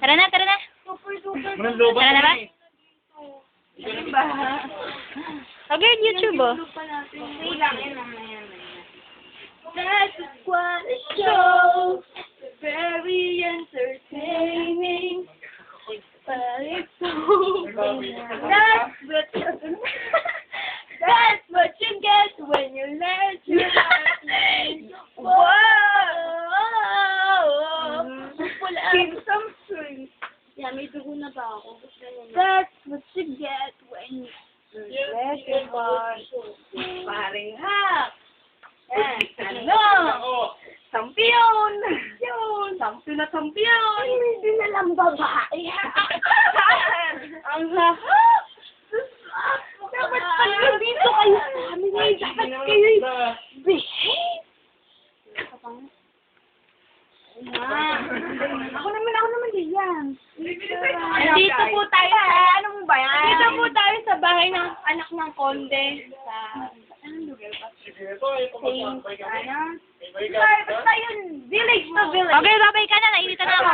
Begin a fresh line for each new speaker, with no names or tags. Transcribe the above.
Tara na, tara na. Tara na ba?
eh.
Okay, YouTube oh.
That's what it shows. Very entertaining. But it's so That's what That's what you get when you let your heart play. Whoa! Wala ang something. Yeah, may dugo na ba ako? That's what you get when you let your heart Paring hap! Ano? Sampiyon! Yun! Sampiyon na sampiyon! Hindi na lang babae. Ang hahap! Dapat pag nandito kayo sa amin, eh, dapat kayo behave! Ah, ako naman, ako naman diyan. Nandito po tayo sa, ano mo Nandito po tayo sa bahay ng anak ng konde. Sa, anong lugar ba? Saint, ano? Basta yun, village to village.
Okay, babay ka na. Nainitan na ako.